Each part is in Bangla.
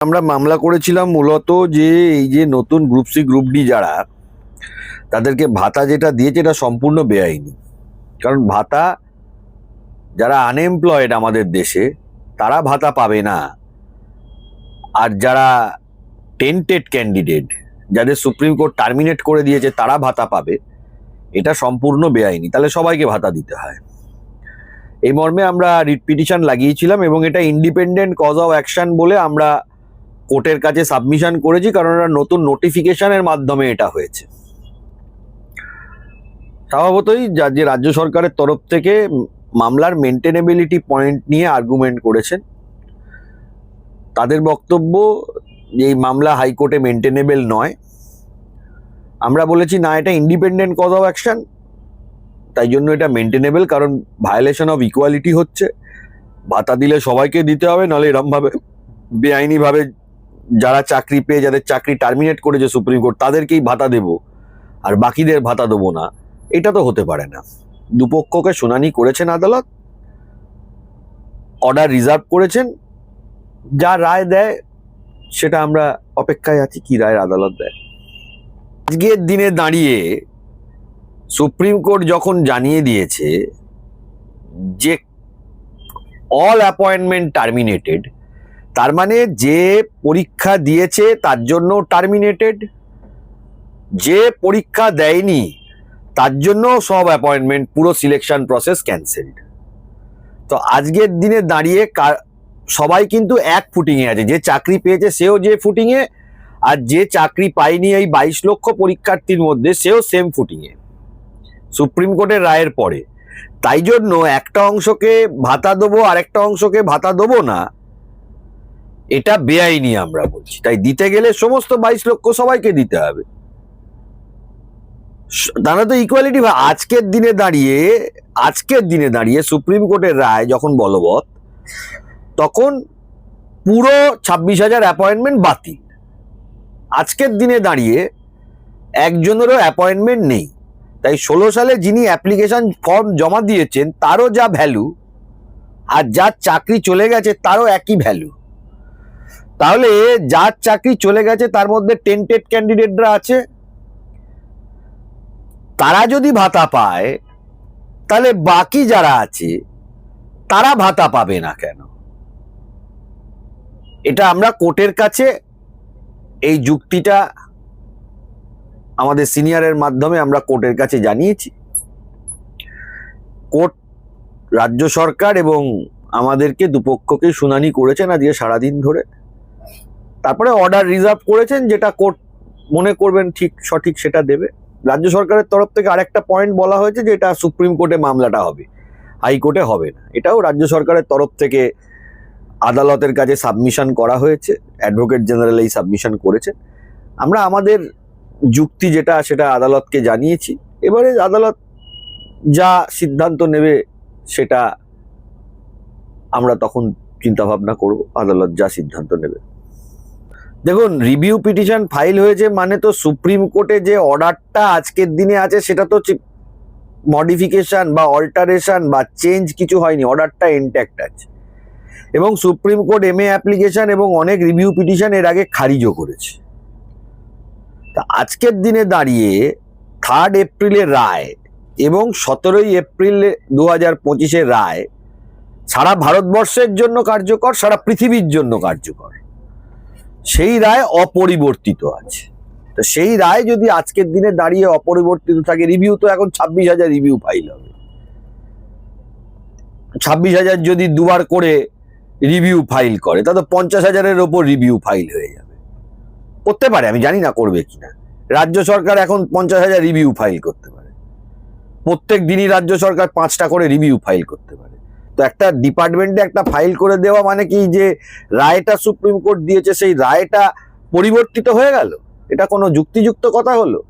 আমরা মামলা করেছিলাম মূলত যে এই যে নতুন গ্রুপ সি গ্রুপ ডি যারা, তাদেরকে ভাতা যেটা দিয়েছে এটা সম্পূর্ণ বেআইনি। কারণ ভাতা, যারা আনএমপ্লয়েড আমাদের দেশে, তারা ভাতা পাবে না। আর যারা টেন্টেড ক্যান্ডিডেট যাদের সুপ্রিম কোর্ট টার্মিনেট করে দিয়েছে, তারা ভাতা পাবে। এটা সম্পূর্ণ বেআইনি। তাহলে সবাইকে ভাতা দিতে হয়। এই মর্মে আমরা রিট পিটিশন লাগিয়েছিলাম এবং এটা ইন্ডিপেন্ডেন্ট কজ অফ অ্যাকশন বলে আমরা কোর্টের কাছে সাবমিশন করেছি কারণ এটা নতুন নোটিফিকেশনের মাধ্যমে এটা হয়েছে। স্বভাবতই যা যে রাজ্য সরকারের তরফ থেকে মামলার মেনটেনেবিলিটি পয়েন্ট নিয়ে আর্গুমেন্ট করেছেন। তাদের বক্তব্য যে এই মামলা হাইকোর্টে মেনটেনেবল নয়। আমরা বলেছি, না, এটা ইন্ডিপেন্ডেন্ট কজ অফ অ্যাকশন তাই জন্য এটা মেনটেনেবল কারণ ভায়োলেশন অফ ইকুয়ালিটি হচ্ছে। ভাতা দিলে সবাইকে দিতে হবে, নাহলে এরমভাবে বেআইনিভাবে যারা চাকরি পেয়ে, যাদের চাকরি টার্মিনেট করেছে সুপ্রিম কোর্ট তাদেরকেই ভাতা দেব। আর বাকিদের ভাতা দেবো না। এটা তো হতে পারে না। দুপক্ষকে শুনানি করেছেন আদালত অর্ডার রিজার্ভ করেছেন, যা রায় দেয়, সেটা আমরা অপেক্ষায় আছি কি রায়ের আদালত দেয়। আজকের দিনে দাঁড়িয়ে সুপ্রিম কোর্ট যখন জানিয়ে দিয়েছে যে অল অ্যাপয়েন্টমেন্ট টার্মিনেটেড তার মানে যে পরীক্ষা দিয়েছে তার জন্য টার্মিনেটেড যে পরীক্ষা দেয়নি, তার জন্য সব অ্যাপয়েন্টমেন্ট পুরো সিলেকশন প্রসেস ক্যান্সেলড তো আজকের দিনে দাঁড়িয়ে সবাই কিন্তু এক ফুটিংয়ে আছে। যে চাকরি পেয়েছে সেও যে ফুটিংয়ে আর যে চাকরি পায়নি এই বাইশ লক্ষ পরীক্ষার্থীর মধ্যে সেও সেম ফুটিংয়ে সুপ্রিম কোর্টের রায়ের পরে। তাই জন্য একটা অংশকে ভাতা দেবো আর একটা অংশকে ভাতা দেবো না এটা বেআইনি আমরা বলছি। তাই দিতে গেলে সমস্ত বাইশ লক্ষ সবাইকে দিতে হবে। তারা তো ইকুয়ালিটি আজকের দিনে দাঁড়িয়ে, আজকের দিনে দাঁড়িয়ে সুপ্রিম কোর্টের রায় যখন বলবৎ, তখন পুরো ছাব্বিশ হাজার অ্যাপয়েন্টমেন্ট বাতিল। আজকের দিনে দাঁড়িয়ে একজনেরও অ্যাপয়েন্টমেন্ট নেই। তাই ষোলো সালে যিনি অ্যাপ্লিকেশন ফর্ম জমা দিয়েছেন, তারও যা ভ্যালু আর যার চাকরি চলে গেছে, তারও একই ভ্যালু তাহলে যার চাকরি চলে গেছে, তার মধ্যে টেন্টেড ক্যান্ডিডেটরা আছে। তারা যদি ভাতা পায়, তাহলে বাকি যারা আছে, তারা ভাতা পাবে না কেন? এটা আমরা কোর্টের কাছে এই যুক্তিটা আমাদের সিনিয়রের মাধ্যমে আমরা কোর্টের কাছে জানিয়েছি। কোর্ট, রাজ্য সরকার এবং আমাদেরকে দুপক্ষকে শুনানি করেছেন আজকে সারাদিন ধরে। তারপরে অর্ডার রিজার্ভ করেছেন, যেটা কোর্ট মনে করবেন ঠিক, সঠিক সেটা দেবে। রাজ্য সরকারের তরফ থেকে আরেকটা পয়েন্ট বলা হয়েছে যে এটা সুপ্রিম কোর্টে মামলাটা হবে। হাইকোর্টে হবে না। এটাও রাজ্য সরকারের তরফ থেকে আদালতের কাছে সাবমিশন করা হয়েছে। অ্যাডভোকেট জেনারেল এই সাবমিশন করেছে। আমরা আমাদের যুক্তি যেটা, সেটা আদালতকে জানিয়েছি। এবারে আদালত যা সিদ্ধান্ত নেবে, সেটা আমরা তখন চিন্তাভাবনা করব। আদালত যা সিদ্ধান্ত নেবে। দেখুন রিভিউ পিটিশন ফাইল হয়েছে মানে তো সুপ্রিম কোর্টে যে অর্ডারটা আজকের দিনে আছে, সেটা তো মডিফিকেশন বা অল্টারেশন বা চেঞ্জ কিছু হয়নি অর্ডারটা ইনট্যাক্ট আছে। এবং supreme court M A application এবং অনেক রিভিউ পিটিশন এর আগে খারিজও করেছে। তা আজকের দিনে দাঁড়িয়ে থার্ড এপ্রিলের রায় এবং সতেরোই এপ্রিল দু হাজার পঁচিশের রায় সারা ভারতবর্ষের জন্য কার্যকর, সারা পৃথিবীর জন্য কার্যকর। সেই রায় অপরিবর্তিত আছে। তো সেই রায় যদি আজকের দিনে দাঁড়িয়ে অপরিবর্তিত থাকে রিভিউ তো এখন ছাব্বিশ হাজার রিভিউ ফাইল হবে। ছাব্বিশ হাজার যদি দুবার করে রিভিউ ফাইল করে তা তো পঞ্চাশ হাজারের ওপর রিভিউ ফাইল হয়ে যাবে। করতে পারে, আমি জানি না করবে কিনা। রাজ্য সরকার এখন পঞ্চাশ হাজার রিভিউ ফাইল করতে পারে। প্রত্যেক দিনই রাজ্য সরকার পাঁচটা করে রিভিউ ফাইল করতে পারে। তো একটা ডিপার্টমেন্টে একটা ফাইল করে দেওয়া মানে কি যে রায়টা সুপ্রিম কোর্ট দিয়েছে, সেই রায়টা পরিবর্তিত হয়ে গেল? এটা কোনো যুক্তিযুক্ত কথা হলো?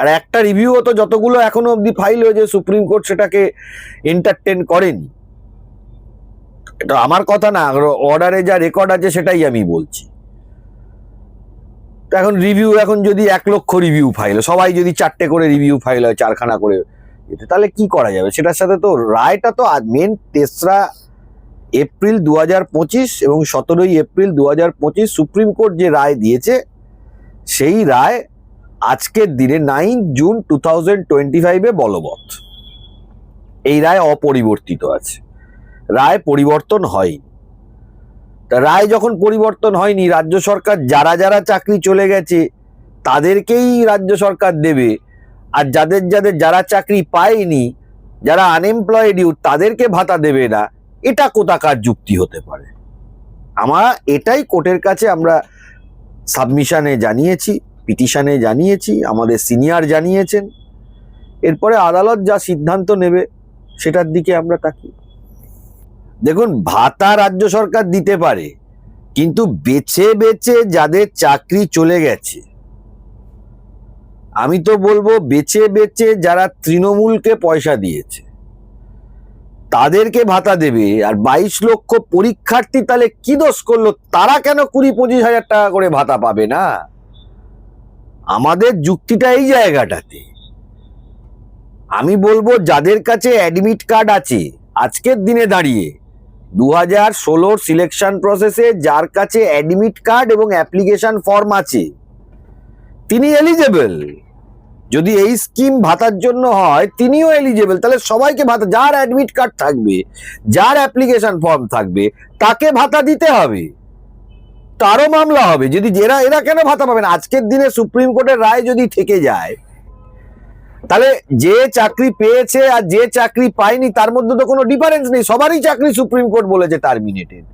আর একটা রিভিউও তো যতগুলো এখনও অবধি ফাইল হয়েছে, সুপ্রিম কোর্ট সেটাকে এন্টারটেন করেনি। এটা আমার কথা না অর্ডারে যা রেকর্ড আছে সেটাই আমি বলছি। এখন রিভিউ এখন যদি এক লক্ষ রিভিউ ফাইল সবাই যদি চারটে করে রিভিউ ফাইল হয়, চারখানা করে এতে তাহলে কি করা যাবে? সেটার সাথে তো রায়টা তো মেন তেসরা এপ্রিল দু হাজার পঁচিশ এবং সতেরোই এপ্রিল দু হাজার পঁচিশ সুপ্রিম কোর্ট যে রায় দিয়েছে, সেই রায় আজকের দিনে nine June two thousand twenty ফাইভে বলবৎ। এই রায় অপরিবর্তিত আছে। রায় পরিবর্তন হয়নি। তা রায় যখন পরিবর্তন হয়নি, রাজ্য সরকার যারা যারা চাকরি চলে গেছে, তাদেরকেই রাজ্য সরকার দেবে। আর যাদের যাদের যারা চাকরি পায়নি, যারা আনএমপ্লয়েড ইউথ তাদেরকে ভাতা দেবে না। এটা কোথাকার যুক্তি হতে পারে? আমরা এটাই কোর্টের কাছে আমরা সাবমিশানে জানিয়েছি পিটিশনে জানিয়েছি, আমাদের সিনিয়র জানিয়েছেন। এরপরে আদালত যা সিদ্ধান্ত নেবে, সেটার দিকে আমরা তাকি দেখুন, ভাতা রাজ্য সরকার দিতে পারে, কিন্তু বেছে বেছে যাদের চাকরি চলে গেছে আমি তো বলব, বেছে বেচে যারা তৃণমূলকে পয়সা দিয়েছে, তাদেরকে ভাতা দেবে, আর বাইশ লক্ষ পরীক্ষার্থী তাহলে কি দোষ করল? তারা কেন কুড়ি পঁচিশ হাজার টাকা করে ভাতা পাবে না? আমাদের যুক্তিটা এই জায়গাটাতে। আমি বলব, যাদের কাছে অ্যাডমিট কার্ড আছে, আজকের দিনে দাঁড়িয়ে দু হাজার ষোলোর সিলেকশন প্রসেসে যার কাছে অ্যাডমিট কার্ড এবং অ্যাপ্লিকেশন ফর্ম আছে, তিনি এলিজেবল যদি এই স্কিম ভাতার জন্য হয়, তিনিও এলিজেবল তাহলে সবাইকে ভাতা, যার অ্যাডমিট কার্ড থাকবে, যার অ্যাপ্লিকেশন ফর্ম থাকবে, তাকে ভাতা দিতে হবে। তারও মামলা হবে, যদি এরা এরা কেন ভাতা পাবে না? আজকের দিনে সুপ্রিম কোর্টের রায় যদি থেকে যায়, তাহলে যে চাকরি পেয়েছে আর যে চাকরি পায়নি, তার মধ্যে তো কোনো ডিফারেন্স নেই। সবারই চাকরি সুপ্রিম কোর্ট বলেছে টার্মিনেটেড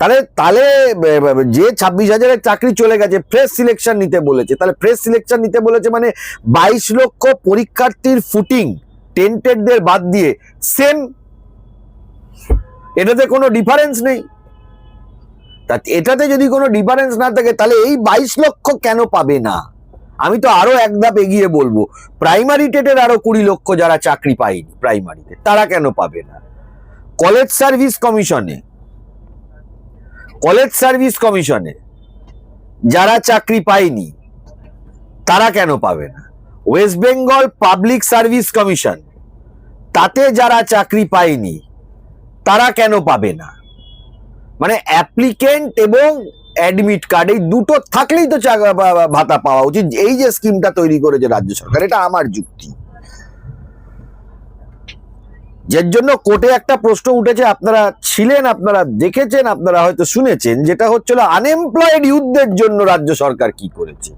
তাহলে তাহলে যে ছাব্বিশ হাজারের চাকরি চলে গেছে ফ্রেশ সিলেকশন নিতে বলেছে। তাহলে ফ্রেশ সিলেকশন নিতে বলেছে মানে বাইশ লক্ষ পরীক্ষার্থীর ফুটিং টেন্টেডদের বাদ দিয়ে সেম এটাতে কোনো ডিফারেন্স নেই। তা এটাতে যদি কোনো ডিফারেন্স না থাকে, তাহলে এই বাইশ লক্ষ কেন পাবে না? আমি তো আরও এক ধাপ এগিয়ে বলব। প্রাইমারি টেটের আরও কুড়ি লক্ষ যারা চাকরি পায়নি প্রাইমারিতে তারা কেন পাবে না? কলেজ সার্ভিস কমিশনে কলেজ সার্ভিস কমিশনে যারা চাকরি পায়নি, তারা কেন পাবে না? West Bengal public service commission, তাতে যারা চাকরি পায়নি, তারা কেন পাবে না? মানে অ্যাপ্লিকেন্ট এবং অ্যাডমিট কার্ড, এই দুটো থাকলেই তো ভাতা পাওয়া উচিত। এই যে স্কিমটা তৈরি করেছে রাজ্য সরকার, এটা আমার যুক্তি। যার জন্য কোর্টে একটা প্রশ্ন উঠেছে, আপনারা ছিলেন, আপনারা দেখেছেন, আপনারা হয়তো শুনেছেন, যেটা হচ্ছিল আনএমপ্লয়েড ইউথদের জন্য রাজ্য সরকার কি করেছে।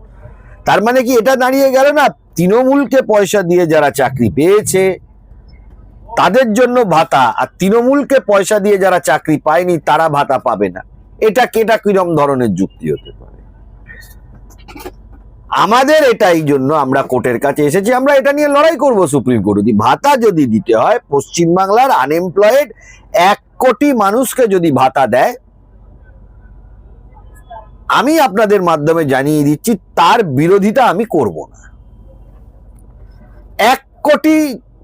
তার মানে কি এটা দাঁড়িয়ে গেল না, তৃণমূলকে পয়সা দিয়ে যারা চাকরি পেয়েছে, তাদের জন্য ভাতা, আর তৃণমূলকে পয়সা দিয়ে যারা চাকরি পায়নি, তারা ভাতা পাবে না। এটা কেটা কিরম ধরনের যুক্তি হতে পারে? আমাদের এটাই জন্য আমরা কোর্টের কাছে এসেছি। আমরা এটা নিয়ে লড়াই করব সুপ্রিম কোর্ট। ভাতা যদি দিতে হয় পশ্চিমবাংলার আনএমপ্লয়েড এক কোটি মানুষকে যদি ভাতা দেয়, আমি আপনাদের মাধ্যমে জানিয়ে দিচ্ছি, তার বিরোধিতা আমি করব না। এক কোটি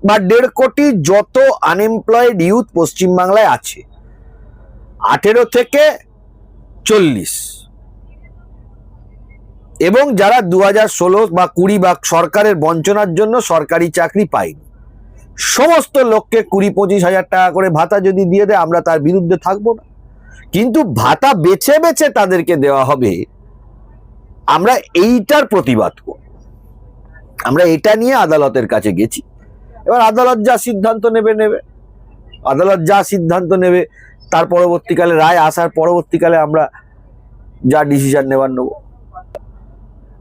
বা দেড় কোটি যত আনএমপ্লয়েড ইউথ পশ্চিমবাংলায় আছে, আঠেরো থেকে চল্লিশ এবং যারা দু ষোলো বা কুড়ি বা সরকারের বঞ্চনার জন্য সরকারি চাকরি পায়নি সমস্ত লোককে কুড়ি পঁচিশ হাজার টাকা করে ভাতা যদি দিয়ে দেয়, আমরা তার বিরুদ্ধে থাকব না। কিন্তু ভাতা বেছে বেছে তাদেরকে দেওয়া হবে। আমরা এইটার প্রতিবাদ করব। আমরা এটা নিয়ে আদালতের কাছে গেছি। এবার আদালত যা সিদ্ধান্ত নেবে নেবে। আদালত যা সিদ্ধান্ত নেবে, তার পরবর্তীকালে রায় আসার পরবর্তীকালে আমরা যা ডিসিশন নেবার নেব।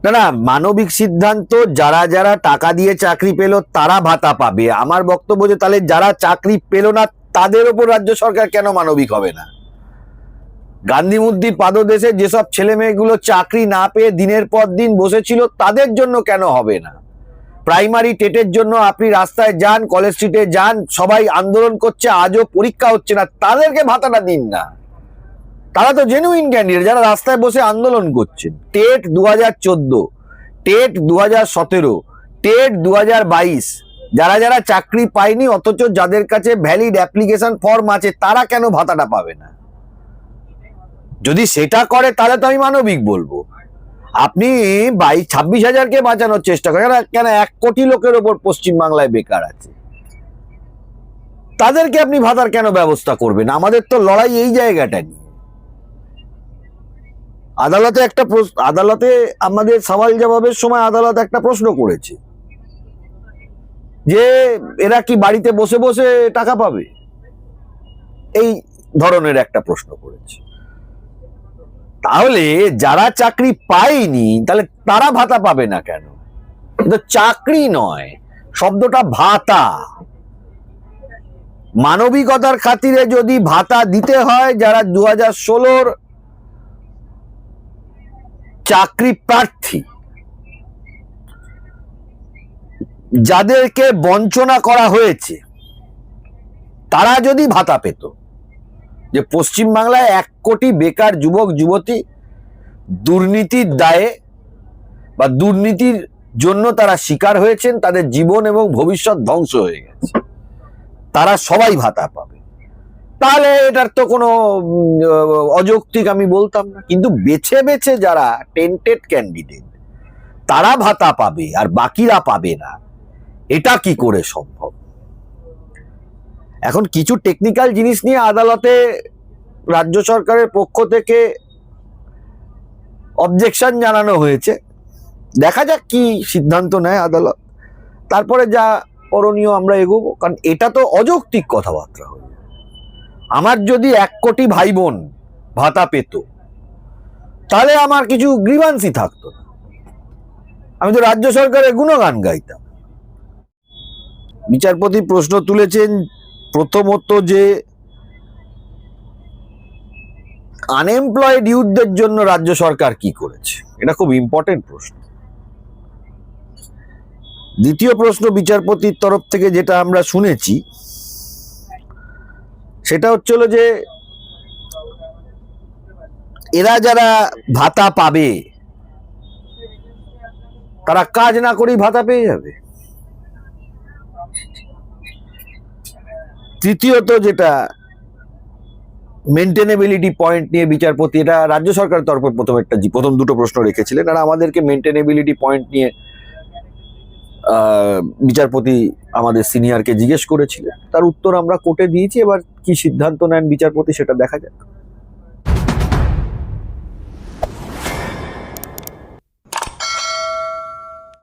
না না, মানবিক সিদ্ধান্ত, যারা যারা টাকা দিয়ে চাকরি পেল, তারা ভাতা পাবে। আমার বক্তব্য যে তাহলে যারা চাকরি পেল না, তাদের ওপর রাজ্য সরকার কেন মানবিক হবে না? গান্ধী মূর্তির পাদদেশে যেসব ছেলে মেয়েগুলো চাকরি না পেয়ে দিনের পর দিন বসেছিল, তাদের জন্য কেন হবে না? প্রাইমারি টেটের জন্য আপনি রাস্তায় যান, কলেজ স্ট্রিটে যান, সবাই আন্দোলন করছে, আজও পরীক্ষা হচ্ছে না, তাদেরকে ভাতাটা দিন না। তারা তো জেনুইন ক্যান্ডিডেট যারা রাস্তায় বসে আন্দোলন করছেন। টেট দু হাজার চোদ্দ, টেট দু হাজার সতেরো, টেট দু হাজার বাইশ, যারা যারা চাকরি পায়নি, অথচ যাদের কাছে ভ্যালিড অ্যাপ্লিকেশন ফর্ম আছে, তারা কেন ভাতাটা পাবে না? যদি সেটা করে, তাহলে তো আমি মানবিক বলব। আপনি বাই ছাব্বিশ হাজারকে বাঁচানোর চেষ্টা করেন কেন- এক কোটি লোকের ওপর পশ্চিমবাংলায় বেকার আছে? তাদেরকে আপনি ভাতার কেন ব্যবস্থা করবেন? আমাদের তো লড়াই এই জায়গাটা নিয়ে। আদালতে একটা আদালতে আমাদের সওয়াল জবাবের সময় আদালত একটা প্রশ্ন করেছে। যে এরা কি বাড়িতে বসে বসে টাকা পাবে? এই ধরনের একটা প্রশ্ন করেছে। তাহলে যারা চাকরি পায়নি, তাহলে তারা ভাতা পাবে না কেন? কিন্তু চাকরি নয়, শব্দটা ভাতা। মানবিকতার খাতিরে যদি ভাতা দিতে হয়, যারা দু হাজার ষোলোর চাকরি প্রার্থী। যাদেরকে বঞ্চনা করা হয়েছে, তারা যদি ভাতা পেত, যে পশ্চিমবাংলায় এক কোটি বেকার যুবক, যুবতী দুর্নীতির দায়ে বা দুর্নীতির জন্য তারা শিকার হয়েছেন, তাদের জীবন এবং ভবিষ্যৎ ধ্বংস হয়ে গেছে। তারা সবাই ভাতা পাবে। তাহলে এটার তো কোনো অযৌক্তিক আমি বলতাম না। কিন্তু বেছে বেছে যারা টেন্টেড ক্যান্ডিডেট তারা ভাতা পাবে আর বাকিরা পাবে না। এটা কি করে সম্ভব? এখন কিছু টেকনিক্যাল জিনিস নিয়ে আদালতে রাজ্য সরকারের পক্ষ থেকে অবজেকশন জানানো হয়েছে। দেখা যাক কি সিদ্ধান্ত নেয় আদালত। তারপরে যা করণীয় আমরা এগোবো। কারণ এটা তো অযৌক্তিক কথাবার্তা হয়ে। আমার যদি এক কোটি ভাই বোন ভাতা পেত, তাহলে আমার কিছু গ্রিভান্সই থাকতো আমি তো রাজ্য সরকারের গুণগান গাইতাম। বিচারপতি প্রশ্ন তুলেছেন, প্রথমত যে আনএমপ্লয়েড ইউথদের জন্য রাজ্য সরকার কি করেছে? এটা খুব ইম্পর্টেন্ট প্রশ্ন। দ্বিতীয় প্রশ্ন বিচারপতির তরফ থেকে যেটা আমরা শুনেছি সেটা হচ্ছিল যে এরা যারা ভাতা পাবে, তারা কাজ না করেই ভাতা পেয়ে যাবে। তৃতীয়ত যেটা মেনটেনেবিলিটি পয়েন্ট নিয়ে বিচারপতি, এটা রাজ্য সরকারের তরফে প্রথম একটা প্রথম দুটো প্রশ্ন রেখেছিলেন, আর আমাদেরকে মেনটেনেবিলিটি পয়েন্ট নিয়ে বিচারপতি আমাদের সিনিয়রকে জিজ্ঞেস করেছিলেন। তার উত্তর আমরা কোর্টে দিয়েছি, এবার কি সিদ্ধান্ত নেন বিচারপতি সেটা দেখা যাক।